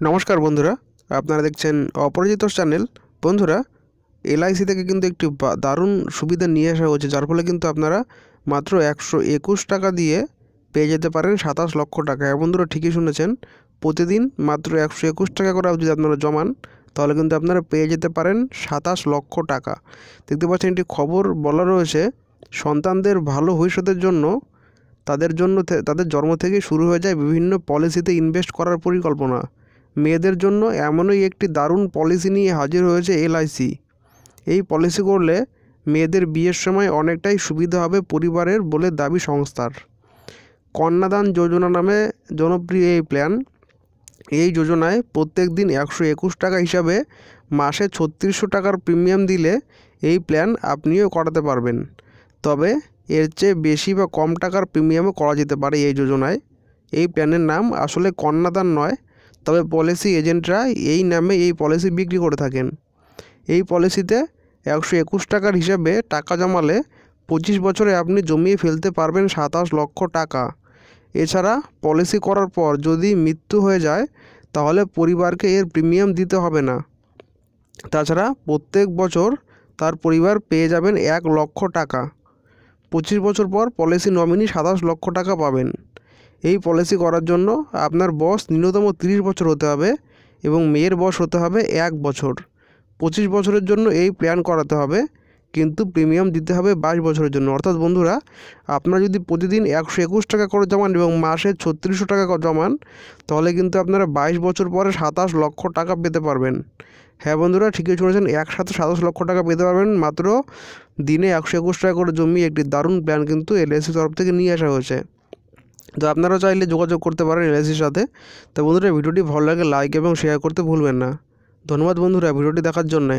নমস্কার বন্ধুরা, আপনারা দেখছেন অপরাজিত চ্যানেল। বন্ধুরা, এলআইসি থেকে কিন্তু একটি দারুণ সুবিধা নিয়ে আসা হয়েছে, যার ফলে কিন্তু আপনারা মাত্র একশো একুশ টাকা দিয়ে পেয়ে যেতে পারেন সাতাশ লক্ষ টাকা। হ্যাঁ বন্ধুরা, ঠিকই শুনেছেন, প্রতিদিন মাত্র একশো একুশ টাকা করে যদি আপনারা জমান, তাহলে কিন্তু আপনারা পেয়ে যেতে পারেন সাতাশ লক্ষ টাকা। দেখতে পাচ্ছেন, একটি খবর বলা রয়েছে, সন্তানদের ভালো ভবিষ্যতের জন্য, তাদের জন্য তাদের জন্ম থেকেই শুরু হয়ে যায় বিভিন্ন পলিসিতে ইনভেস্ট করার পরিকল্পনা। মেয়েদের জন্য এমনই একটি দারুণ পলিসি নিয়ে হাজির হয়েছে এলআইসি এই পলিসি করলে মেয়েদের বিয়ের সময় অনেকটাই সুবিধা হবে পরিবারের বলে দাবি সংস্থার। কন্যাদান যোজনা নামে জনপ্রিয় এই প্ল্যান। এই যোজনায় প্রত্যেক দিন একশো একুশ টাকা হিসাবে মাসে ছত্রিশশো টাকার প্রিমিয়াম দিলে এই প্ল্যান আপনিও করাতে পারবেন। তবে এর চেয়ে বেশি বা কম টাকার প্রিমিয়ামও করা যেতে পারে এই যোজনায়। এই প্ল্যানের নাম আসলে কন্যাদান নয় তবে পলিসি এজেন্টরা এই নামে এই পলিসি বিক্রি করে থাকেন। এই পলিসিতে একশো একুশ টাকার হিসাবে টাকা জমালে পঁচিশ বছরে আপনি জমিয়ে ফেলতে পারবেন সাতাশ লক্ষ টাকা। এছাড়া পলিসি করার পর যদি মৃত্যু হয়ে যায়, তাহলে পরিবারকে এর প্রিমিয়াম দিতে হবে না। তাছাড়া প্রত্যেক বছর তার পরিবার পেয়ে যাবেন এক লক্ষ টাকা। পঁচিশ বছর পর পলিসি নমিনি সাতাশ লক্ষ টাকা পাবেন। এই পলিসি করার জন্য আপনার বয়স ন্যূনতম তিরিশ বছর হতে হবে এবং মেয়ের বয়স হতে হবে এক বছর। পঁচিশ বছরের জন্য এই প্ল্যান করাতে হবে, কিন্তু প্রিমিয়াম দিতে হবে বাইশ বছরের জন্য। অর্থাৎ বন্ধুরা, আপনারা যদি প্রতিদিন একশো একুশ টাকা করে জমান এবং মাসে ছত্রিশশো টাকা জমান, তাহলে কিন্তু আপনারা বাইশ বছর পরে সাতাশ লক্ষ টাকা পেতে পারবেন। হ্যাঁ বন্ধুরা, ঠিকই শুনেছেন, একসাথে সাতাশ লক্ষ টাকা পেতে পারবেন, মাত্র দিনে একশো একুশ টাকা করে জমি একটি দারুণ প্ল্যান কিন্তু এলআইসির তরফ থেকে নিয়ে আসা হয়েছে। তো আপনারা চাইলে যোগাযোগ করতে পারেন এলআইসির সাথে। তো বন্ধুরা, ভিডিওটি ভালো লাগে লাইক এবং শেয়ার করতে ভুলবেন না। ধন্যবাদ বন্ধুরা, ভিডিওটি দেখার জন্যে।